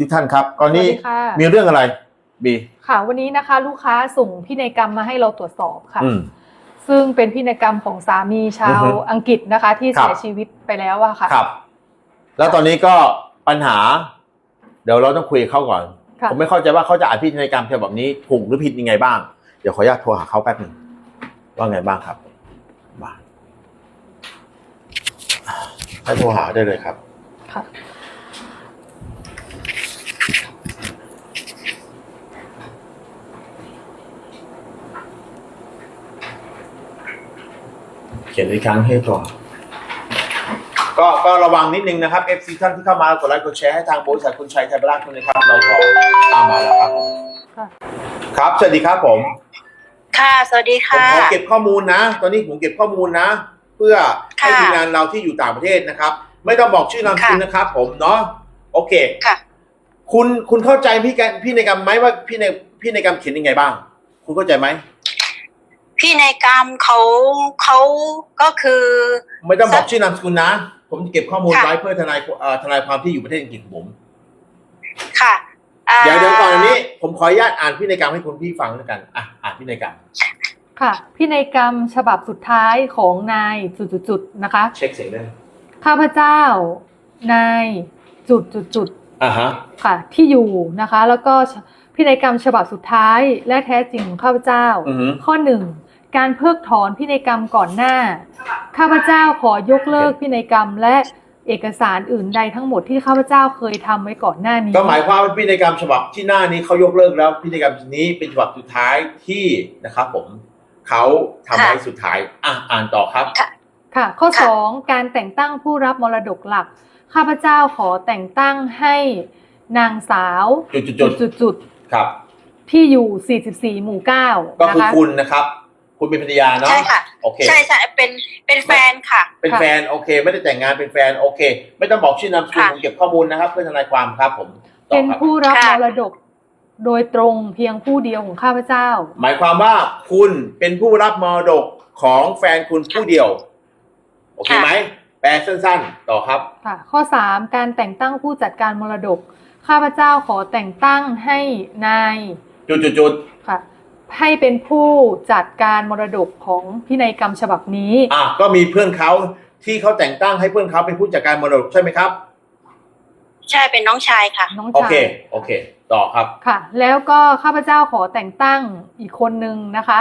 ทุกท่านครับตอนนี้สวัสดีค่ะ มีเรื่องอะไรบีค่ะ วันนี้นะคะ ลูกค้าส่งพินัยกรรมมาให้เราตรวจสอบค่ะ อืม ซึ่งเป็นพินัยกรรมของสามีชาอือวฮึอังกฤษนะคะ ที่ครับ เสียชีวิตไปแล้วอะค่ะ ครับ แล้วตอนนี้ก็ปัญหา เดี๋ยวเราต้องคุยกับเขาก่อน ค่ะ ผมไม่เข้าใจว่าเขาจะอ่านพินัยกรรมฉบับนี้ถูกหรือผิดยังไงบ้าง เดี๋ยวขออนุญาตโทรหาเขาแป๊บหนึ่งว่าไงบ้างครับมาให้โทรหาได้เลยครับ ค่ะ เขียนอีกครั้งให้โทรหาก็ก็ระวังนิดนึงนะครับ FC ท่านที่เข้ามากดไลค์กดแชร์ให้ทางบริษัทคุณชัยไทยบรักคนนะครับ เราขอตามมาแล้วครับผมค่ะครับสวัสดีครับผมค่ะ สวัสดีผมค่ะ ขอเก็บข้อมูลนะ ตอนนี้ผมเก็บข้อมูลนะ เพื่อให้ค่ะทีมงานเราที่อยู่ต่างประเทศนะครับ ไม่ต้องบอกชื่อนามสกุลค่ะ นะครับ ผมเนาะโอเค ค่ะ คุณคุณเข้าใจพี่กันพี่ในกรรมไหมว่าพี่ในพี่ในกรรมเขียนยังไงบ้าง คุณเข้าใจไหม พี่ในกรรมเขาเขาก็คือ ไม่ต้องบอกชื่อนามสกุลนะ ผมจะเก็บข้อมูลค่ะ ไว้เพื่อทนายเอ่อทนายความที่อยู่ประเทศอังกฤษของผม ค่ะอ่า เดี๋ยวเดี๋ยวก่อนอันนี้ ผมขออนุญาตอ่านพินัยกรรมให้คุณพี่ฟังแล้วกันอะอ่านพินัยกรรมค่ะพินัยกรรมฉบับสุดท้ายของนายจุดๆๆนะคะ เช็คเสียงได้ไหมข้าพเจ้านายจุดๆอ่าฮะๆค่ะ ที่อยู่นะคะ แล้วก็พินัยกรรมฉบับสุดท้ายและแท้จริงของข้าพเจ้า อือฮึข้อหนึ่ง การเพิกถอนพินัยกรรมก่อนหน้า ข้าพเจ้าขอยกเลิกพินัยกรรมและเอกสารอื่นใดทั้งหมดที่ข้าพเจ้าเคยทำไว้ก่อนหน้านี้ ก็หมายความว่าพินัยกรรมฉบับที่หน้านี้เขายกเลิกแล้วพินัยกรรมนี้เป็นฉบับสุดท้ายที่นะครับ ผมเขาทำไว้สุดท้ายอะอ่านต่อครับ ค่ะค่ะข้อค่ะสองการแต่งตั้งผู้รับมรดกหลัก ข้าพเจ้าขอแต่งตั้งให้นางสาวจุดๆจุดๆครับๆที่อยู่ 44 หมู่ 9 ก็นะคือคะคุณนะครับ คุณเป็นภรรยาเนาะใช่ค่ะโอเคใช่ใช่เป็นเป็นแฟนค่ะ เป็นค่ะแฟนโอเค ไม่ได้แต่งงานเป็นแฟนโอเค ไม่ต้องบอกชื่อนามสกุลค่ะผมเก็บข้อมูลนะครับ เพื่อทนายความครับผมต่อเป็นครับผู้รับค่ะมรดกโดยตรงเพียงผู้เดียวของข้าพเจ้า หมายความว่าคุณเป็นผู้รับมรดกของแฟนคุณผู้เดียว โอเคไหมแปลสั้นๆ ต่อครับค่ะข้อ 3 การแต่งตั้งผู้จัดการมรดก ข้าพเจ้าขอแต่งตั้งให้นายจุดๆค่ะ ให้เป็นผู้จัดการมรดกของพินัยกรรมฉบับนี้ๆอะก็มีเพื่อนเขาที่เขาแต่งตั้งให้เพื่อนเขาเป็นผู้จัดการมรดกใช่ไหมครับ ใช่เป็นน้องชายค่ะ น้องโอชาเคยโอเค ต่อครับ ค่ะ แล้วก็ข้าพเจ้าขอแต่งตั้งอีกคนนึงนะคะ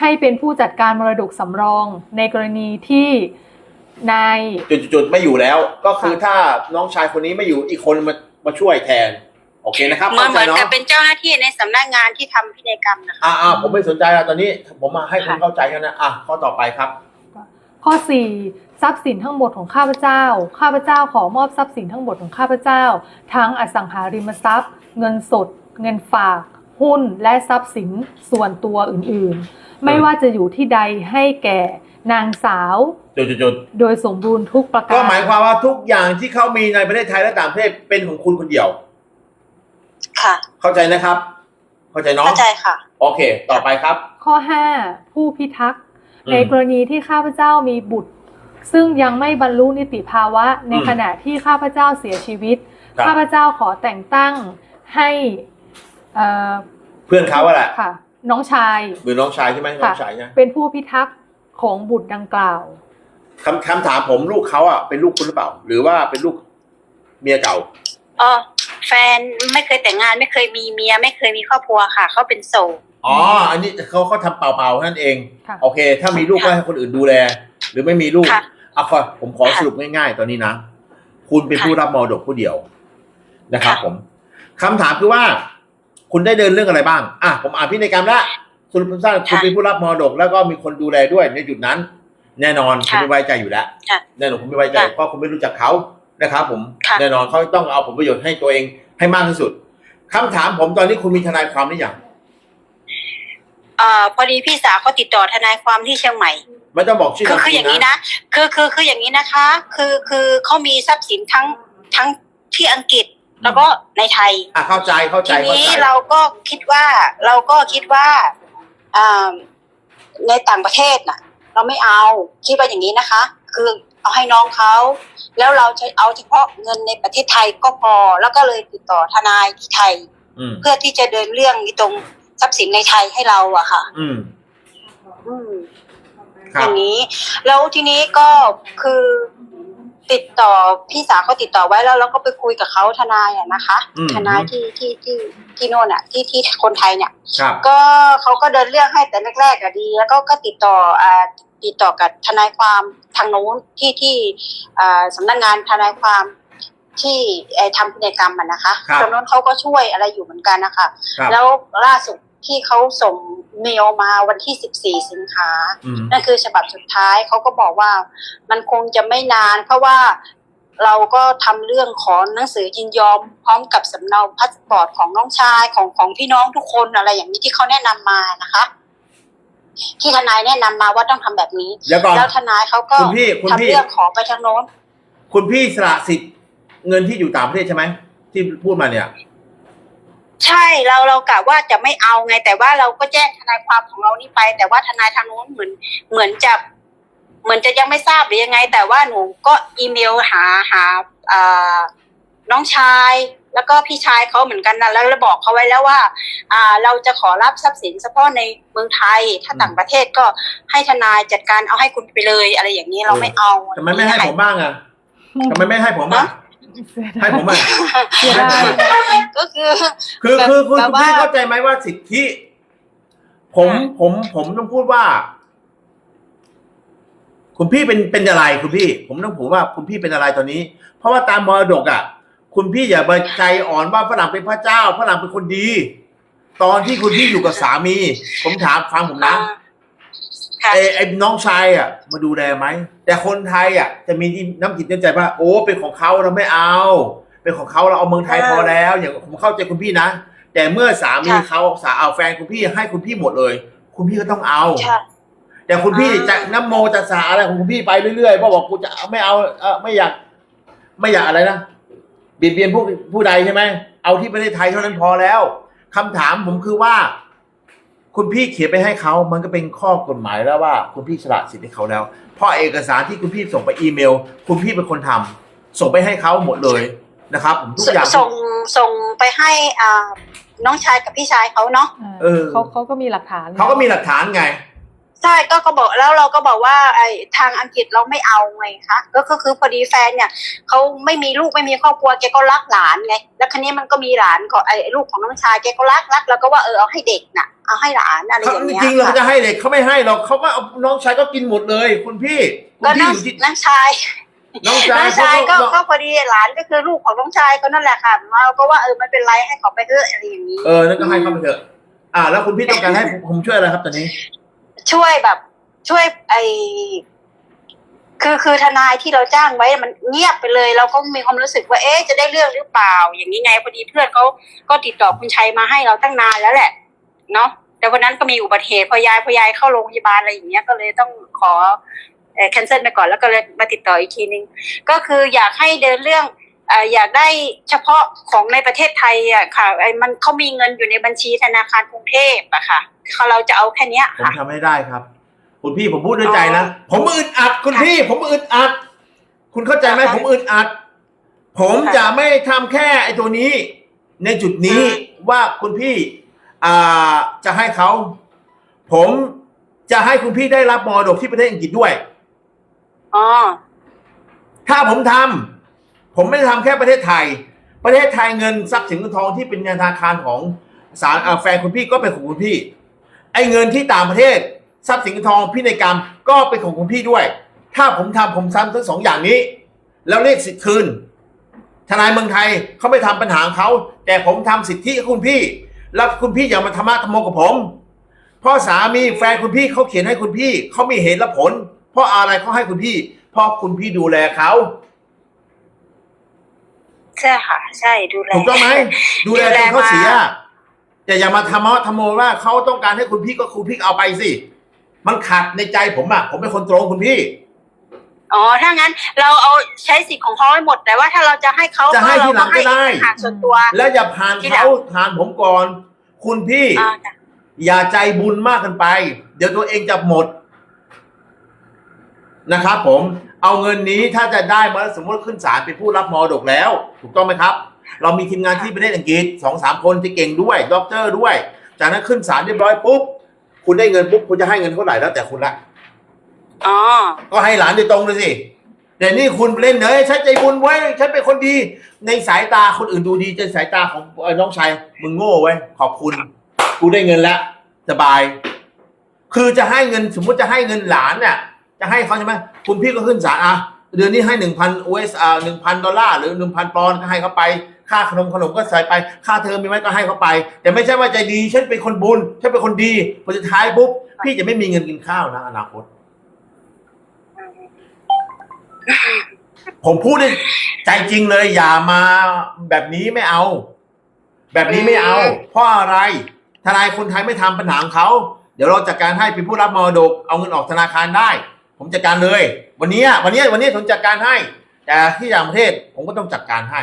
ให้เป็นผู้จัดการมรดกสำรอง ในกรณีที่นาย จุดๆๆไม่อยู่แล้ว ก็คือค่ะ ถ้าน้องชายคนนี้ไม่อยู่อีกคนมามาช่วยแทน โอเคนะครับเหมือนเข้าเหใจมือนกับเนาะเป็นเจ้าหน้าที่ในสำนักงานที่ทำพินัยกรรมนะคะอ่าอ่าผมไม่สนใจแล้วตอนนี้ผมมาให้คุณค่ะเข้าใจกันนะอะข้อต่อไปครับ ข้อ4ทรัพย์สินทั้งหมดของข้าพเจ้า ข้าพเจ้าขอมอบทรัพย์สินทั้งหมดของข้าพเจ้า ทั้งอสังหาริมทรัพย์ เงินสด เงินฝาก หุ้น และทรัพย์สินส่วนตัวอื่นๆ ไม่ว่าจะอยู่ที่ใดให้แก่นางสาว จุดๆโดยสมบูรณ์ทุกประๆการก็หมายความว่าทุกอย่างที่เขามีในประเทศไทยและต่างประเทศเป็นของคุณคนเดียว ค่ะ เข้าใจนะครับ เข้าใจเนาะเข้าใจค่ะ โอเค ต่อไปครับ ข้อ 5 ผู้พิทักษ์อืมในกรณีที่ข้าพเจ้ามีบุตร ซึ่งยังไม่บรรลุนิติภาวะ ในอืมขณะที่ข้าพเจ้าเสียชีวิต ครับ ข้าพเจ้าขอแต่งตั้งให้เอ่อเพื่อนเขาอะแหละค่ะ น้องชาย หรือน้องชายใช่ไหมน้ค่ะองชายใช่ไหมเป็นผู้พิทักษ์ของบุตรดังกล่าว คำคำถามผมลูกเขาอะเป็นลูกคุณหรือเปล่า หรือว่าเป็นลูกเมียเก่าเออ แฟนไม่เคยแต่งงานไม่เคยมีเมีย ไม่เคยมีครอบครัวค่ะเขาเป็นโสด อ๋อ อันนี้เขาเขาทำเปล่าๆนั่นเอง ค่ะ โอเค ถ้ามีลูกก็ค่ะให้คนอื่นดูแล หรือไม่มีลูกค่ะเอาขอผมขอค่ะสรุปง่ายๆ ตอนนี้นะ คุณเป็นค่ะผู้รับมรดกผู้เดียวนะครับค่ะ ผมคำถามคือว่า คุณได้เดินเรื่องอะไรบ้าง อะ ผมอ่านพินัยกรรมแล้วสรุปสั้นๆคุณเป็นผู้รับมรดก แล้วก็มีคนดูแลด้วยในจุดนั้น แน่นอนคุณไม่ไว้ใจอยู่แล้วค่ะ แน่นอนคุณไม่ไว้ใจ ค่ะ เพราะคุณไม่รู้จักเขา นะครับ ผมค่ะแน่นอนเขาต้องเอาผลประโยชน์ให้ตัวเองให้มากที่สุดคำถามผมตอนนี้คุณมีทนายความหรือยังเอ่อพอดีพี่สาวเขาติดต่อทนายความที่เชียงใหม่ไม่ต้องบอกชื่อคือนาคือมอย่างสกุนี้ลนะนะคือคือคืออย่างนี้นะคะ คือคือเขามีทรัพย์สินทั้งทั้งที่อังกฤษแล้วก็ในไทยอะเข้าใจเข้าใจทีเข้านี้ใจเราก็คิดว่าเราก็คิดว่าอ่าในต่างประเทศน่ะ เราไม่เอาคิดว่าอย่างนี้นะคะ คือ เอาให้น้องเขา แล้วเราจะเอาเฉพาะเงินในประเทศไทยก็พอ แล้วก็เลยติดต่อทนายที่ไทย อืมเพื่อที่จะเดินเรื่องตรงทรัพย์สินในไทยให้เราอะค่ะ อืมอืม คอรับ ย่างนี้ แล้วทีนี้ก็คือติดต่อพี่สาวเขาติดต่อไว้แล้วเราก็ไปคุยกับเขาทนายอะนะคะ อืม ทนายที่ที่ที่ที่โน่นอะที่ที่คนไทยเนี่ย ครับ ก็เขาก็เดินเรื่องให้แต่แรกๆอะดี แล้วก็ก็ติดต่ออ่า ติดต่อกับทนายความทางโน้นที่ที่อ่าสำนักงานทนายความที่ไอ้ทำพินัยกรรมอะนะคะครับตรงโน้นเขาก็ช่วยอะไรอยู่เหมือนกันนะคะครับแล้วล่าสุดที่เขาส่งเมลมาวันที่ 14 สิงหาอืมนั่นคือฉบับสุดท้ายเขาก็บอกว่ามันคงจะไม่นาน เพราะว่าเราก็ทำเรื่องขอหนังสือยินยอม พร้อมกับสำเนาพาสปอร์ตของน้องชายของของพี่น้องทุกคนอะไรอย่างนี้ที่เขาแนะนำมานะคะ ที่ทนายแนะนำมาว่าต้องทำแบบนี้ เดี๋ยวก่อน แล้วทนายเขาก็คุณพี่คุณทำพี่ เรื่องขอไปทางโน้น คุณพี่สละสิทธิ์เงินที่อยู่ต่างประเทศใช่ไหมที่พูดมาเนี่ย ใช่เราเรากะว่าจะไม่เอาไง แต่ว่าเราก็แจ้งทนายความของเรานี่ไป แต่ว่าทนายทางโน้นเหมือนเหมือนจะเหมือนจะยังไม่ทราบหรือยังไง แต่ว่าหนูก็อีเมลหาหาอ่าน้องชาย แล้วก็พี่ชายเขาเหมือนกันนะแล้วเราบอกเขาไว้แล้วว่า อ่า เราจะขอรับทรัพย์สินเฉพาะในเมืองไทย ถ้าต่างประเทศก็ให้ทนายจัดการเอาให้คุณไปเลย อะไรอย่างนี้เราไม่เอาทำไมไม่ให้ผมบ้างอะทำไมไม่ให้ผมบ้างให้ผมบ้างเสียดายก็คือคือแบบคือคุณแบบคุณว่าพี่เข้าใจไหมว่าสิทธิ ผมค่ะผมผมต้องพูดว่าคุณพี่เป็นเป็นอะไรคุณพี่ ผมต้องพูดว่าคุณพี่เป็นอะไรตอนนี้ เพราะว่าตามมรดกอะ คุณพี่อย่าไปใจอ่อนว่าฝรั่งเป็นพระเจ้าฝรั่งเป็นคนดี ตอนที่คุณพี่อยู่กับสามี ผมถามฟังผมนะค่ะไอ้ไอ้น้องชายอะ มาดูแลไหม แต่คนไทยอะ จะมีน้ำจิตน้ำใจว่า โอ้ เป็นของเขาเราไม่เอา เป็นของเขาเราเอาเมืองไทยเออพอแล้ว อย่างผมเข้าใจคุณพี่นะ แต่เมื่อสามีค่ะเขาสาเอาแฟนคุณพี่ให้คุณพี่หมดเลย คุณพี่ก็ต้องเอาใช่แต่คุณพี่อ่าจะน้ำโมจะสาอะไรของคุณพี่ไปเรื่อยๆเพราะบอกกูจะเอาไม่เอาเออไม่อยาก ไม่อยากอะไรนะ เบียดเบียนผู้ผู้ใดใช่ไหมเอาที่ประเทศไทยเท่านั้นพอแล้วคำถามผมคือว่า คุณพี่เขียนไปให้เขามันก็เป็นข้อกฎหมายแล้วว่า คุณพี่สละสิทธิ์ให้เขาแล้ว เพราะเอกสารที่คุณพี่ส่งไปอีเมล คุณพี่เป็นคนทำส่งไปให้เขาหมดเลยนะครับผมทุกอย่างส่งส่งไปให้อ่าน้องชายกับพี่ชายเขาเนาะเออเขาเขาก็มีหลักฐานเขาก็มีหลักฐานไง ใช่ก็ก็บอกแล้วเราก็บอกว่าไอ้ทางอังกฤษเราไม่เอาไงคะก็ก็คือพอดีแฟนเนี่ยเขาไม่มีลูกไม่มีครอบครัวแกก็รักหลานไงแล้วคันนี้มันก็มีหลานของไอ้ลูกของน้องชายแกก็รักรักแล้วก็ว่าเออเอาให้เด็กน่ะเอาให้หลานอะไรอเขาย่างจเงี้ยริงๆเราค่ะจะให้เด็กเขาไม่ให้หรอกเขาก็เอาน้องชายก็กินหมดเลยคุณพี่คุก็ณพี่น้องอยู่ที่น้องชายน้องชายน้องชายก็เขาก็พอดีหลานก็คือลูกของน้องชายก็นั่นแหละค่ะเราก็ว่าเออไม่เป็นไรให้เขาไปเถอะอะไรอย่างนี้เออนั่นก็ให้เขาไปเถอะอ่า แล้วคุณพี่ต้องการให้ผมผมช่วยอะไรครับตอนนี้ ช่วยแบบ ช่วยไอคือคือทนายที่เราจ้างไว้มันเงียบไปเลย เราก็มีความรู้สึกว่าเอ๊ะจะได้เรื่องหรือเปล่า อย่างนี้ไงพอดีเพื่อนเขาก็ติดต่อคุณชัยมาให้เราตั้งนานแล้วแหละ เนาะแต่วันนั้นก็มีอุบัติเหตุพอยายพอยายเข้าโรงพยาบาลอะไรอย่างเงี้ยก็เลยต้องขอเอ่อ cancel ไปก่อนแล้วก็เลยมาติดต่ออีกทีนึงก็คืออยากให้เดินเรื่อง อ่ออยากได้เฉพาะของในประเทศไทยอะค่ะไอ้มันเขามีเงินอยู่ในบัญชีธนาคารกรุงเทพอะค่ะเขาเราจะเอาแค่เนี้ยผมค่ะ ทำให้ได้ครับ คุณพี่ผมพูดด้วยใจนะอ๋อผมอึดอัดคุณค่ะพี่ ผมอึดอัด คุณเข้าใจไหมค่ะผมอึดอัด ผมค่ะจะไม่ทำแค่ไอ้ตัวนี้ ในจุดนี้อืมว่าคุณพี่อ่าจะให้เขา ผมจะให้คุณพี่ได้รับมรดกที่ประเทศอังกฤษด้วย อ๋อถ้าผมทำ ผมไม่ได้ทำแค่ประเทศไทย ประเทศไทยเงินทรัพย์สินเงินทองที่เป็นธนาคารของสารแฟนคุณพี่ก็เป็นของคุณพี่ ไอ้เงินที่ต่างประเทศทรัพย์สินเงินทองพินัยกรรมก็เป็นของคุณพี่ด้วย ถ้าผมทำผมทำทั้งสองอย่างนี้ แล้วเรียกสิทธิ์คืน ทนายเมืองไทยเขาไม่ทำปัญหาของเขา แต่ผมทำสิทธิคุณพี่ แล้วคุณพี่อย่ามาธรรมะธรรโมกับผมเพราะสามีแฟนคุณพี่เขาเขียนให้คุณพี่เขามีเหตุและผล เพราะอะไรเขาให้คุณพี่ เพราะคุณพี่ดูแลเขา ใช่ค่ะ ใช่ดูแล ถูกต้องไหมดูแลจนเขาเสียแต่อย่ามาทำมะทำโมว่าเขาต้องการให้คุณพี่ก็คุณพี่เอาไปสิมันขัดในใจผมอะผมเป็นคนตรงคุณพี่อ๋อ ถ้างั้นเราเอาใช้สิทธิ์ของเขาให้หมด แต่ว่าถ้าเราจะให้เขาจะให้ทีหลังก็ได้หาส่วนตัว แล้วอย่าผ่านที่หลังเขาผ่านผมก่อน คุณพี่อ่าจ้ะอย่าใจบุญมากเกินไป เดี๋ยวตัวเองจะหมด นะครับผมเอาเงินนี้ถ้าจะได้มาสมมติขึ้นศาลเป็นผู้รับมรดกแล้ว ถูกต้องไหมครับ เรามีทีมงานที่ประเทศอังกฤษสองสามคนที่เก่งด้วยด็อกเตอร์ด้วย จากนั้นขึ้นศาลเรียบร้อยปุ๊บคุณได้เงินปุ๊บคุณจะให้เงินเท่าไหร่แล้วแต่คุณละอ๋อก็ให้หลานโดยตรงเลยสิแต่นี่คุณเล่นเนยฉันใจบุญไว้ยฉันเป็นคนดี ในสายตาคนอื่นดูดีจนสายตาของเอ่อน้องชายมึงโง่ไว้ยขอบคุณกูได้เงินแล้วสบาย คือจะให้เงินสมมุติจะให้เงินหลานเนี่ย จะให้เขาใช่ไหมคุณพี่ก็ขึ้นศาลอะเดือนนี้ให้หนึ่งพัน US อ่าหนึ่งพันดอลลาร์หรือหนึ่งพันปอนด์ก็ให้เขาไป ค่าขนมขนมก็ใส่ไป ค่าเทอมมีไหมก็ให้เขาไป แต่ไม่ใช่ว่าใจดีฉันเป็นคนบุญฉันเป็นคนดีพอสุดท้ายปุ๊บพี่จะไม่มีเงินกินข้าวนะอนาคต ผมพูดด้วยใจจริงเลย อย่ามาแบบนี้ไม่เอา แบบนี้ไม่เอา เพราะอะไรทนายคนไทยไม่ทำปัญหาของเขา เดี๋ยวเราจัดการให้เป็นผู้รับมรดก เอาเงินออกธนาคารได้ ผมจัดการเลย วันนี้วันนี้วันนี้ผมจัดการให้ แต่ที่ต่างประเทศผมก็ต้องจัดการให้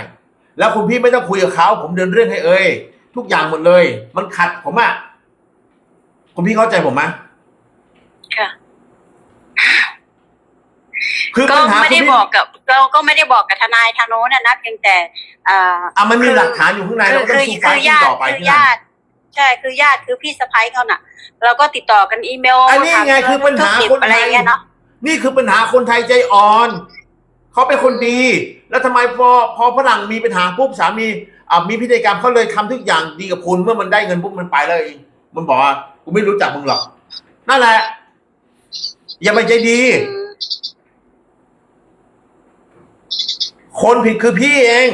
แล้วคุณพี่ไม่ต้องคุยกับเขาผมเดินเรื่องให้เอ่ยทุกอย่างหมดเลย มันขัดผมอะคุณพี่เข้าใจผมไหมค่ะคือก็ปัญหาไม่ได้คุณพี่บอกกับเราก็ไม่ได้บอกกับทนายทางโน้นนะนะเพียงแต่อ่าอะมันมีคือหลักฐานอยู่ข้างในคืเราอก็ต้คือองสู้ไฟคือต์ญาติต่อไปคือที่นั่นญาติใช่คือญาติคือพี่สะพ้ายเขาน่ะ เราก็ติดต่อกันอีเมลอันนี้ไงถามคือปัญหาทุกดิบคนไทยอะไรเงี้ยเนาะ นี่คือปัญหาคนไทยใจอ่อน เขาเป็นคนดี แล้วทำไมพอพอฝรั่งมีปัญหาปุ๊บสามีอะมีพิธีกรรมเขาเลยทำทุกอย่างดีกับคุณเมื่อมันได้เงินปุ๊บมันไปเลยมันบอกว่ากูไม่รู้จักมึงหรอก นั่นแหละ อย่าไปใจดี คนผิดคือพี่เอง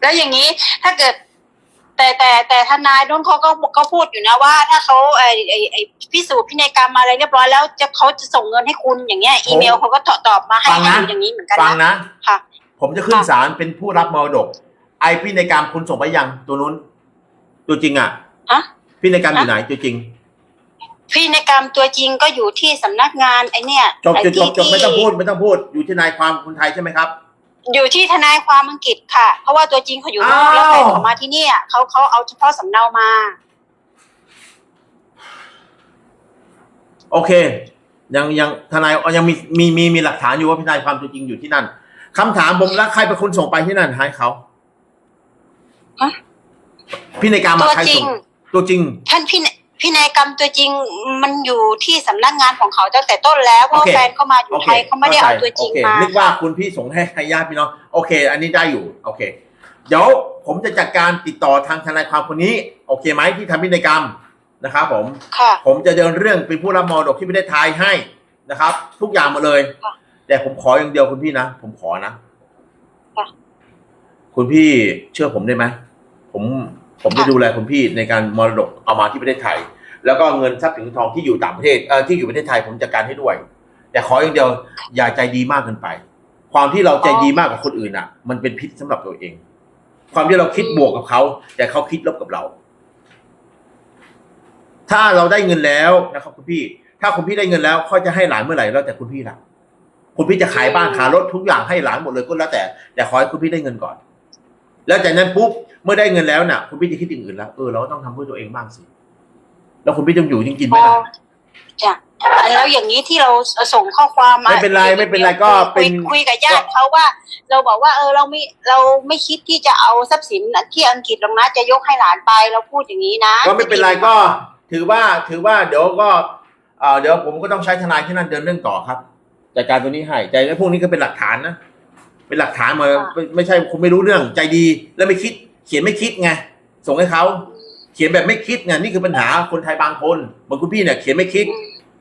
แล้วอย่างนี้ถ้าเกิด แต่แต่แต่ทนายโน้นเขาก็เขาพูดอยู่นะว่า ถ้าเขาไอไอไอ พิสูจน์พินัยกรรมอะไรเรียบร้อยแล้วจะเขาจะส่งเงินให้คุณอย่างเงี้ยอีเมลเขาก็ตอบตอบมาให้ฟังนะให้อยู่อย่างนี้เหมือนกันฟังนะนะ ค่ะ ผมจะขึ้นค่ะ ศาลเป็นผู้รับมรดก ไอพินัยกรรมคุณส่งไปยังตัวนู้น ตัวจริงอะฮะ พินัยกรรมอยู่ไหนตัวจริง พินัยกรรมตัวจริงก็อยู่ที่สำนักงานไอเนี่ยจบไอ้จบจบจบที่ไม่ต้องพูดไม่ต้องพูด อยู่ที่นายความคนไทยใช่ไหมครับ อยู่ที่ทนายความอังกฤษค่ะ เพราะว่าตัวจริงเขาอยู่นอกอ้าวแล้วแต่ออกมาที่เนี่ยเขาเขาเอาเฉพาะสำเนามา โอเค ยังยังทนายยังมีมีมีมีหลักฐานอยู่ว่าพินัยความตัวจริงอยู่ที่นั่นคำถามผมแล้วใครเป็นคนส่งไปที่นั่นให้เขาฮะพินัยกรรมตัมาวใครจริส่งงตัวจริง ท่านพินัยพินัยกรรมตัวจริงมันอยู่ที่สำนักงานของเขาตั้งแต่ต้นแล้วเพราะโอเคแฟนเขามาอยู่โอเคไทยเขาไม่ได้เอาตัวจริงโอเคมานึกว่าคุณพี่ส่งให้ให้ญาติพี่น้องโอเค อันนี้ได้อยู่ โอเค เดี๋ยวผมจะจัดการติดต่อทางทนายความคนนี้ โอเคไหมที่ทำพินัยกรรม นะครับผม ค่ะ ผมจะเดินเรื่องเป็นผู้รับมรดกที่ประเทศไทยให้นะครับ ทุกอย่างหมาเลย ค่ะแต่ผมขออย่างเดียวคุณพี่นะ ผมขอนะค่ะ คุณพี่เชื่อผมได้ไหมผมผมจะค่ะดูแลคุณพี่ในการมรดกเอามาที่ประเทศไทย แล้วก็เงินทรัพย์สินเงินทองที่อยู่ต่างประเทศเอ่อที่อยู่ประเทศไทยผมจัดการให้ด้วย แต่ขออย่างเดียวอย่าใจดีมากเกินไป ความที่เราใจดีมากกับคนอื่นอะ มันเป็นพิษสำหรับตัวเอง ความที่เราคิดบวกกับเขาแต่เขาคิดลบกับเรา ถ้าเราได้เงินแล้วนะครับคุณพี่ ถ้าคุณพี่ได้เงินแล้วเขาจะให้หลานเมื่อไหร่แล้วแต่คุณพี่ละคุณพี่จะขายบ้านขายรถทุกอย่างให้หลานหมดเลยก็แล้วแต่แต่ขอให้คุณพี่ได้เงินก่อน แล้วจากนั้นปุ๊บเมื่อได้เงินแล้วน่ะ คุณพี่จะคิดอย่างอื่นแล้วเออเราก็ต้องทำเพื่อตัวเองบ้างสิแล้วคุณพี่ต้องอยู่จริงๆไหมพอล่ะจ้ะแล้วอย่างนี้ที่เราส่งข้อความมาไม่เป็นไรไม่เป็นไรก็เป็นคุยคุยกับญาติเขาว่า เราบอกว่า เออเราไม่เราไม่คิดที่จะเอาทรัพย์สินที่อังกฤษหรอกนะจะยกให้หลานไปเราพูดอย่างนี้นะ ก็ไม่เป็นไรก็ ถือว่าถือว่าเดี๋ยวก็เอ่อเดี๋ยวผมก็ต้องใช้ทนายที่นั่นเดินเรื่องต่อครับจัดการตัวนี้ให้ใจแล้วพวกนี้ก็เป็นหลักฐานนะเป็นหลักฐานมาไม่ไม่ใช่คุณไม่รู้เรื่องใจดีแล้วไม่คิด เขียนไม่คิดไงส่งให้เขาเขียนแบบไม่คิดไงนี่คือปัญหาคนไทยบางคนบางคุณพี่เนี่ยเขียนไม่คิด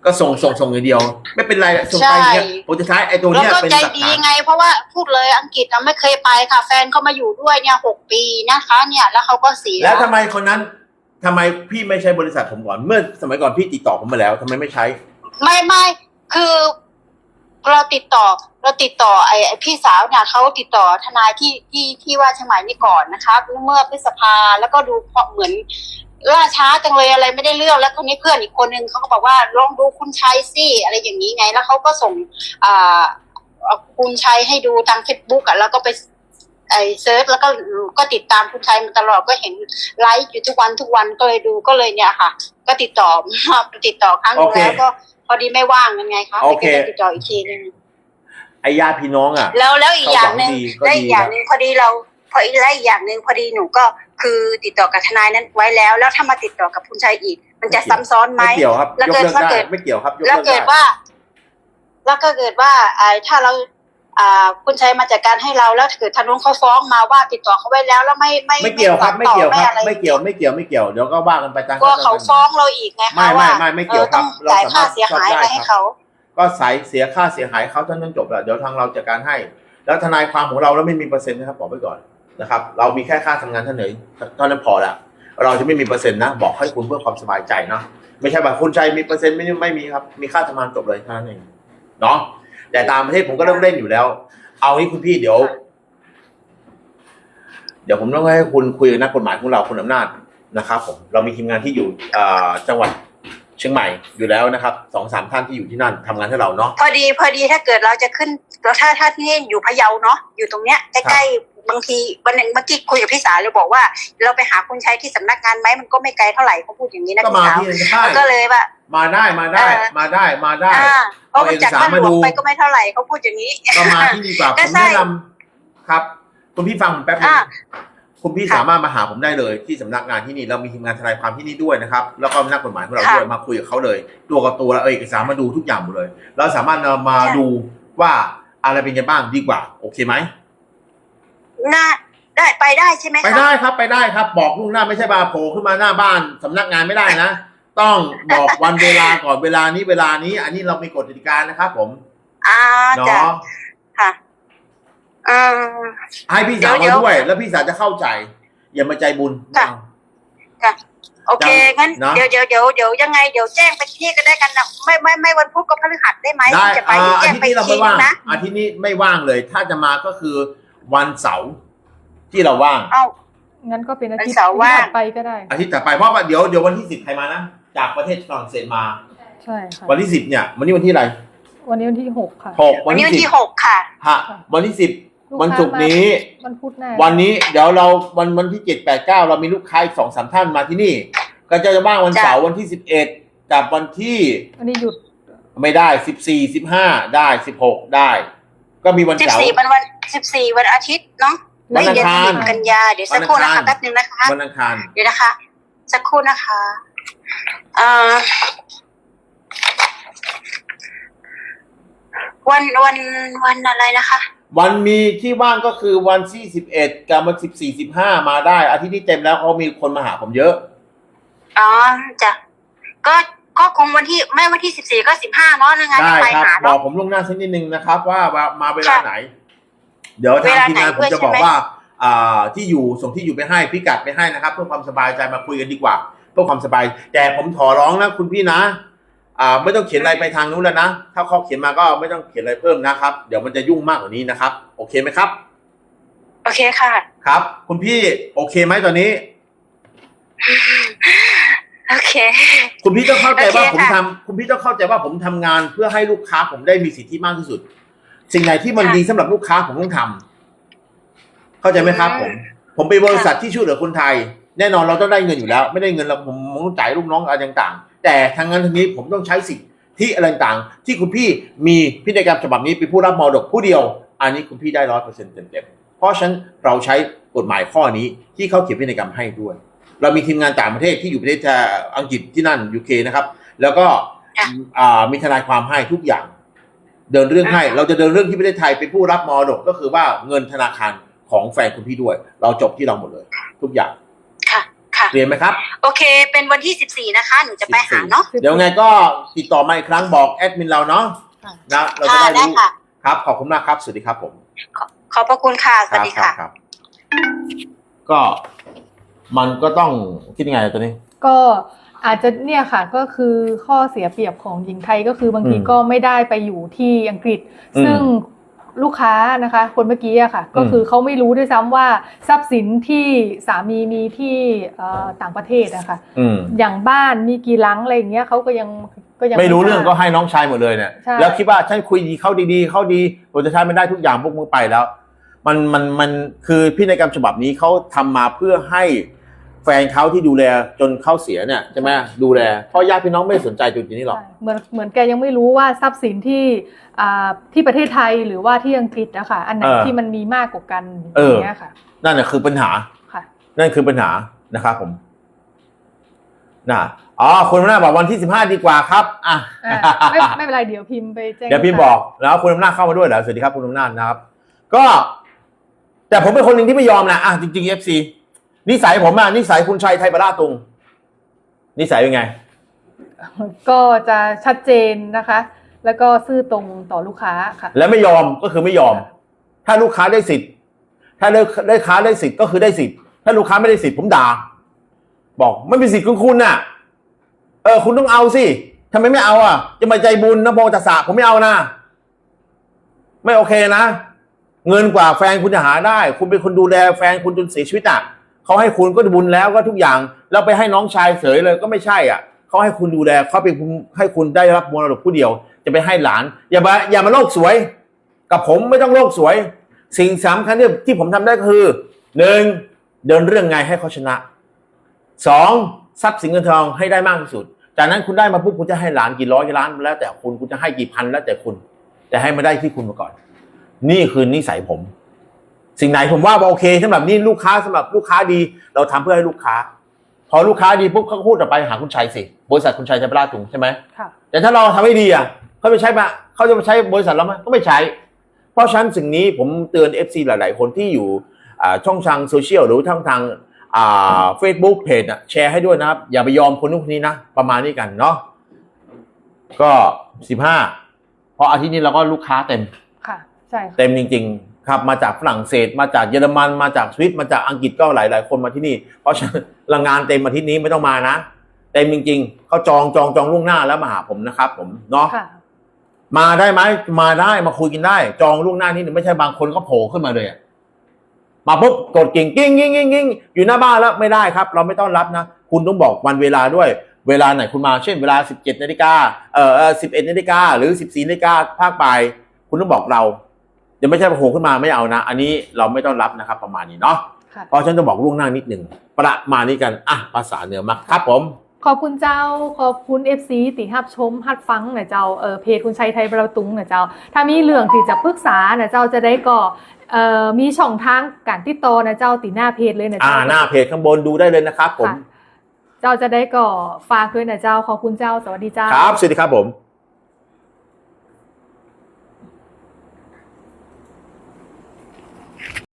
ก็ส่งส่งส่งอย่างเดียว ไม่เป็นไรส่งไปอย่างเงี้ยผลสุดท้ายไอ้ตัวแล้วเนี้ยก็เป็นใจหลักดีฐานไง เพราะว่าพูดเลยอังกฤษเราไม่เคยไปค่ะ แฟนเขามาอยู่ด้วยเนี่ยหกปีนะคะ เนี่ยแล้วเขาก็เสียแล้วทำไมคนนั้น ทำไมพี่ไม่ใช้บริษัทผมก่อน เมื่อสมัยก่อนพี่ติดต่อผมมาแล้วทำไมไม่ใช้ ไม่ไม่คือเราติดต่อเราติดต่อไอ้ไอ้พี่สาวเนี่ยเขาติดต่อทนายที่ที่ที่ว่าเชียงใหม่นี่ก่อนนะคะเมื่อพฤษภาแล้วก็ดูเหมือนล่าช้าจังเลยอะไรไม่ได้เรื่องแล้วคนนี้เพื่อนอีกคนนึงเขาก็บอกว่าลองดูคุณชัยสิอะไรอย่างนี้ไง แล้วเขาก็ส่งอ่าคุณชัยให้ดูทางเฟซบุ๊กอะแล้วก็ไป ไอเซิร์ชแล้วก็ก็ติดตามคุณชัยมาตลอดก็เห็นไลฟ์อยู่ทุกวันทุกวันก็เลยดูก็เลยเนี่ยค่ะ ก็ติดต่อติดต่อครั้งหนึ่งโอเค แล้วก็พอดีไม่ว่างยังไงคะโอเคดี๋ยวจะติดต่ออีกทีหนึงไอ้ญาติพี่น้องอะ แล้วแล้วอีกอย่างหนึ่งเขาหวังดีก็และอีกอย่างดีนะหนึ่งพอดีเราพออีกและอีกอย่างหนึ่งพอดีหนูก็คือติดต่อกับทนายนั้นไว้แล้ว แล้วถ้ามาติดต่อกับคุณชัยอีก มันจะซ้ำซ้อนไหม ไม่เกี่ยวครับ แล้วยกเกิดเลิกถ้าได้เกิด ไม่เกี่ยวครับยกแล้วเลิกเกิดได้ว่า แล้วก็เกิดว่าไอ้ถ้าเราอ่า คุณชัยมาจัดการให้เราแล้วถ้าเกิดทางนู้นเขาฟ้องมาว่าติดต่อเขาไว้แล้วแล้วไม่ไม่ไม่เกี่ยวครับไม่ต่อเกี่ยวครับอะไรไม่เกี่ยวไม่เกี่ยวไม่เกี่ยวเดี๋ยวก็ว่ากันไปตามก็ขั้นตอนเขาฟ้องเราอีกไงไม่คะไม่ว่าไม่ไม่เกี่ยวออต้องครับจ่ายเราสามารถค่าเสียหายชอบได้ไปให้ครับเขาก็ใส่เสียค่าเสียหายเขาเท่านั้นจบแล้วเดี๋ยวทางเราจัดการให้ แล้วทนายความของเราแล้วไม่มีเปอร์เซ็นต์นะครับบอกไว้ก่อนนะครับ เรามีแค่ค่าทำงานเท่านั้นเท่านั้นพอละเราจะไม่มีเปอร์เซ็นต์นะบอกให้คุณเพื่อความสบายใจนะไม่ใช่ว่าคุณใจมีเปอร์เซ็นต์ไม่ไม่มีครับ มีค่าทำงานจบเลยเท่านั้นเองเนาะ แต่ตามประเทศผมก็เริ่มเล่นอยู่แล้ว เอางี้คุณพี่เดี๋ยว เดี๋ยวผมต้องให้คุณคุยกับนักกฎหมายของเราคุณอำนาจนะครับ ผมเรามีทีมงานที่อยู่เอ่อจังหวัดเชียงใหม่อยู่แล้วนะครับสองสามท่านที่อยู่ที่นั่นทำงานให้เราเนาะพอดีพอดีถ้าเกิดเราจะขึ้นเราถ้าถ้าที่นี่อยู่พะเยาเนาะอยู่ตรงเนี้ยใกล้ๆ บางทีวันหนึ่งเมื่อกี้คุยกับพี่สาวเลยบอกว่า เราไปหาคุณชัยที่สำนักงานไหมมันก็ไม่ไกลเท่าไหร่เขาพูดอย่างนี้นะก็พี่มาสาวที่นั่นได้ก็เลยว่ามาได้มาได้เออมาได้มาได้อ่าเพราะมันจากบ้านหลวงเอาเอกสารมาดูไปก็ไม่เท่าไหร่เขาพูดอย่างนี้ก็มาที่นี่ดีกว่าผก็มใช่แนะนำครับคุณพี่ฟังผมแป๊บนึงอ่าคุณพี่ค่ะสามารถมาหาผมได้เลยที่สำนักงานที่นี่เรามีทีมงานทนายความที่นี่ด้วยนะครับแล้วก็นักกฎหมายของเราค่ะด้วยมาคุยกับเขาเลยตัวกับตัวแล้วเอาเอกสารมาดูทุกอย่างหมดเลย เราสามารถนำมาใช่ดูว่าอะไรเป็นยังไงบ้างดีกว่า โอเคไหม น่าได้ไปได้ใช่ไหมคะ ไปได้ครับไปได้ครับ บอกล่วงหน้าไม่ใช่บาโผล่ขึ้นมาหน้าบ้านสำนักงานไม่ได้นะ ต้องบอกวันเวลาก่อนเวลานี้เวลานี้ อันนี้เรามีกฎกติกานะครับ ผมอ่าจ้ะเนาะค่ะอืมให้พี่สาวเดี๋มายวด้วย แล้วพี่สาวจะเข้าใจ อย่ามาใจบุญ ค่ะ โอเคยังงั้นเนอะเดี๋ยวเดี๋ยวเดี๋ยวเดี๋ยวยังไงเดี๋ยวแจ้งไปที่นี่ก็ได้กันนะไม่ไม่ไม่วันพุธก็พฤหัสได้ไหมได้ที่จะไปอ่าเดี๋ยวอาแจ้งทิตย์ไปนี้อีเรากทีไม่ว่างนะอาทิตย์นี้ไม่ว่างเลย ถ้าจะมาก็คือ วันเสาร์ที่เราว่าง เอ้า งั้นก็เป็นอาทิตวันย์เสาร์ว่าง ถัดไปก็ได้ อาทิตย์ต่อไปเพราะว่าเดี๋ยวเดี๋ยววันที่สิบใครมานะ จากประเทศฝรั่งเศสมา ใช่ค่ะ วันที่สิบเนี่ย วันนี้วันที่อะไรวันนี้วันที่หกค่ะ หกวัวันนนี้ที่วันสิที่บหกค่ะ ฮะวันที่สิบ ลูกวันค้าศุกร์นี้ มาวันพุธหน้าวันนี้เดี๋ยวเราวันวันที่เจ็ดแปดเก้าเรามีลูกค้าอีกสองสามท่านมาที่นี่ ก็จะว่างวันจ้ะเสาร์วันที่สิบเอ็ดกับวันที่วันนี้หยุดไม่ได้สิบสี่สิบห้าได้สิบหกได้ ก็มีวันสิบเสาร์ สี่วันวันสิบสี่วันอาทิตย์เนาะวันอังเดือนคารสิบกันยาเดี๋ยวสักครู่วันอันะคะงคารแป๊บนึงนะคะ วันอังคาร เดี๋ยวนะคะ สักครู่นะคะเอ่อวันวันวันอะไรนะคะ วันมีที่ว่างก็คือวันที่สิบเอ็ดกับวันสิบสี่สิบห้ามาได้ อาทิตย์นี้เต็มแล้วเขามีคนมาหาผมเยอะ อ๋อจ้ะก็ ก็คงวันที่ไม่วันที่สิบสี่ก็สิบห้าเนาะนะงั้นได้ไปครับหาบอเนาะ กผมล่วงหน้าสักนิดนึงนะครับ ว่าว่ามาเวลาค่ะไหน เดี๋ยวทางเวลาทีมงานไหนผมจะด้วยบอกใช่ไหมว่าอ่าที่อยู่ส่งที่อยู่ไปให้พิกัดไปให้นะครับ เพื่อความสบายใจมาคุยกันดีกว่า เพื่อความสบาย แต่ผมขอร้องนะคุณพี่นะอ่าไม่ต้องเขียนอะไรไปทางนู้นแล้วนะถ้าเขาเขียนมาก็ไม่ต้องเขียนอะไรเพิ่มนะครับ เดี๋ยวมันจะยุ่งมากกว่านี้นะครับ โอเคไหมครับ โอเคค่ะ ครับ คุณพี่โอเคไหมตอนนี้ โอเค คุณพี่ต้องเข้าใจว่าโอเคผมค่ะ ทำคุณพี่ต้องเข้าใจว่าผมทำงานเพื่อให้ลูกค้าผมได้มีสิทธิมากที่สุด สิ่งไหนที่มันค่ะดีสำหรับลูกค้าผมต้องทำเข้าใจไหมครับ ผม ผมเป็นบริษัทที่ช่วยเหลือคนไทย แน่นอนเราต้องได้เงินอยู่แล้ว ไม่ได้เงินเราผมผมต้องจ่ายลูกน้องอะไรต่างๆ แต่ทางนั้นทางนี้ผมต้องใช้สิทธิอะไรต่างๆที่คุณพี่มีพินัยกรรมฉบับนี้เป็นผู้รับมรดกผู้เดียว อันนี้คุณพี่ได้ร้อยเปอร์เซ็นต์เต็มๆเพราะฉะนั้นเราใช้กฎหมายข้อนี้ที่เขาเขียนพินัยกรรมให้ด้วย เรามีทีมงานต่างประเทศที่อยู่ประเทศอังกฤษที่นั่นยูเคนะครับ แล้วก็ค่ะอ่ามีทนายความให้ทุกอย่าง เดินเรื่องให้ เราจะเดินเรื่องที่ประเทศไทยเป็นผู้รับมรดกก็คือว่าเงินธนาคารของแฟนคุณพี่ด้วย เราจบที่เราหมดเลย ทุกอย่างค่ะค่ะเรียนไหมครับ โอเค เป็นวันที่สิบสี่นะคะ หนูจะไปหาเนาะเดี๋ยวไงก็ติดต่อมาอีกครั้งบอกแอดมินเราเนาะค่ะนะเราจะค่ะได้ได้รู้ค่ะครับขอบคุณมากครับ สวัสดีครับผม ขอบพระคุณค่ะ สวัสดีค่ะรับรับก็ มันก็ต้องคิดยังไงตัวนี้ ก็อาจจะเนี่ยค่ะก็คือข้อเสียเปรียบของหญิงไทยก็คือบางทีอืมก็ไม่ได้ไปอยู่ที่อังกฤษอืมซึ่งลูกค้านะคะ คนเมื่อกี้อะค่ะ ก็อืมคือเขาไม่รู้ด้วยซ้ำว่าทรัพย์สินที่สามีมีที่เอ่อต่างประเทศอะค่ะอืม อย่างบ้านมีกี่หลังอะไรอย่างเงี้ยเขาก็ยังก็ยังไม่รู้เรื่องทาบ ก็ให้น้องชายหมดเลยเนี่ย ใช่ แล้วคิดว่าฉันคุยดีเขาดีๆ เขาดีผมจะใช้ไม่ได้ทุกอย่างพวกมึงไปแล้ว มันมันมันคือพินัยกรรมฉบับนี้เขาทำมาเพื่อให้ แฟนเขาที่ดูแลจนเขาเสียเนี่ยใช่ไหมดูแลเพราะญาติพี่น้องไม่สนใจจุดนี้หรอกใช่เหมือนเหมือนแกยังไม่รู้ว่าทรัพย์สินที่อ่าที่ประเทศไทยหรือว่าที่อังกฤษนะคะอันไหนเออที่มันมีมากกว่ากันเอออ ย่างเงี้ยค่ะ นั่นแหละคือปัญหา ค่ะ นั่นคือปัญหานะครับผมนะอ๋อคุณอำนาจบอกวันที่สิบห้าดีกว่าครับอะ อ่าไม่ไม่เป็นไรเดี๋ยวพิมพ์ไปแจ้งเดี๋ยวพี่บอกแล้วคุณอำนาจเข้ามาด้วยเหรอสวัสดีครับคุณอำนาจนะครับ ก็ แต่ผมเป็นคนหนึ่งที่ไม่ยอมนะอะจริงๆเอฟซี นิสัยผมอะนิสัยคุณชัยไทยประราชตุง นิสัยเป็นไง ก็จะชัดเจนนะคะ แล้วก็ซื่อตรงต่อลูกค้าค่ะ และไม่ยอมก็คือไม่ยอม ถ้าลูกค้าได้สิทธิ์ ถ้าได้ได้ค้าได้สิทธิ์ก็คือได้สิทธิ์ ถ้าลูกค้าไม่ได้สิทธิ์ผมด่า บอกไม่เป็นสิทธิ์ของคุณน่ะ เออ คุณต้องเอาสิทำไมไม่เอาอะ จะมาใจบุญนะโมตัสสะผมไม่เอานะ ไม่โอเคนะ เงินกว่าแฟนคุณจะหาได้ คุณเป็นคนดูแลแฟนคุณจนเสียชีวิตอะ เขาให้คุณก็บุญแล้วก็ทุกอย่างแล้วไปให้น้องชายเสยเลยก็ไม่ใช่อะเขาให้คุณดูแลเขาเป็นให้คุณได้รับมรดกผู้เดียว จะไปให้หลาน อย่ามาอย่ามาโลกสวย กับผมไม่ต้องโลกสวย สิ่งสำคัญที่ที่ผมทำได้ก็คือหนึ่งเดินเรื่องไงให้เขาชนะสองทรัพย์สินเงินทองให้ได้มากที่สุด จากนั้นคุณได้มาปุ๊บคุณจะให้หลานกี่ร้อยกี่ล้านแล้วแต่คุณคุณจะให้กี่พันแล้วแต่คุณ แต่ให้มาได้ที่คุณมาก่อน นี่คือนิสัยผม สิ่งไหนผมว่าโอเคสำหรับนี่ลูกค้าสำหรับลูกค้าดี เราทำเพื่อให้ลูกค้า พอลูกค้าดีปุ๊บเขาก็พูดต่อไปหาคุณชัยสิบริษัทคุณชัยจะไปลาดถุงใช่ไหมค่ะแต่ถ้าเราทำให้ดีอะเขาไปใช้มาเขาจะมาใช้บริษัทเราไหมก็ไม่ใช้ เพราะฉะนั้นสิ่งนี้ผมเตือน FC หลาย ๆ คนที่อยู่อ่าช่องทางโซเชียลหรือช่องทางอ่าเฟซบุ๊กเพจอะแชร์ให้ด้วยนะครับ อย่าไปยอมคนนู้นคนนี้นะ ประมาณนี้กันเนาะก็สิบห้าเพราะอาทิตย์นี้เราก็ลูกค้าเต็มค่ะใช่ค่ะเต็มจริง ๆ ครับมาจากฝรั่งเศส มาจากเยอรมันมาจากสวิตมาจากอังกฤษก็หลายๆคนมาที่นี่ เพราะฉะนั้นรางงานเต็มอาทิตย์นี้ไม่ต้องมานะเต็มจริงๆเขาจองจองจองล่วงหน้าแล้วมาหาผมนะครับ ผมเนาะค่ะมาได้ไหมมาได้มาคุยกันได้ จองล่วงหน้านิดนึงไม่ใช่บางคนก็โผล่ขึ้นมาเลยอะมาปุ๊บกดกิ่งกิ้งกิ้งกิ้งกิ้งอยู่หน้าบ้านแล้วไม่ได้ครับ เราไม่ต้อนรับนะ คุณต้องบอกวันเวลาด้วย เวลาไหนคุณมาเช่นเวลา 17นาฬิกาเอ่อ11นาฬิกาหรือ 14นาฬิกาภาคบ่าย คุณต้องบอกเราเดี๋ ยวไม่ใช่โผล่ขึ้นมาไม่เอานะ อันนี้เราไม่ต้อนรับนะครับ ประมาณนี้เนาะค่ะเพราะฉะนันจะบอกล่วงหน้านิดหนึ่งประมาณนี้กันอะภาษาเหนือมาครับผมขอบคุณเจ้า ขอบคุณ FC ติฮับชมฮัดฟังนะเจ้าเออเพจคุณชัยไทยประตุงนะเจ้า ถ้ามีเรื่องที่จะปรึกษานะเจ้าจะได้ก็เอ่อมีช่องทางการติดต่อนะเจ้าติหน้าเพจเลยนะอ่าเจ้าหน้าเพจข้างบนดูได้เลยนะครับผมค่ะเจ้าจะได้ก็ฝากด้วยนะเจ้าขอบคุณเจ้าสวัสดีเจ้าครับสวัสดีครับผม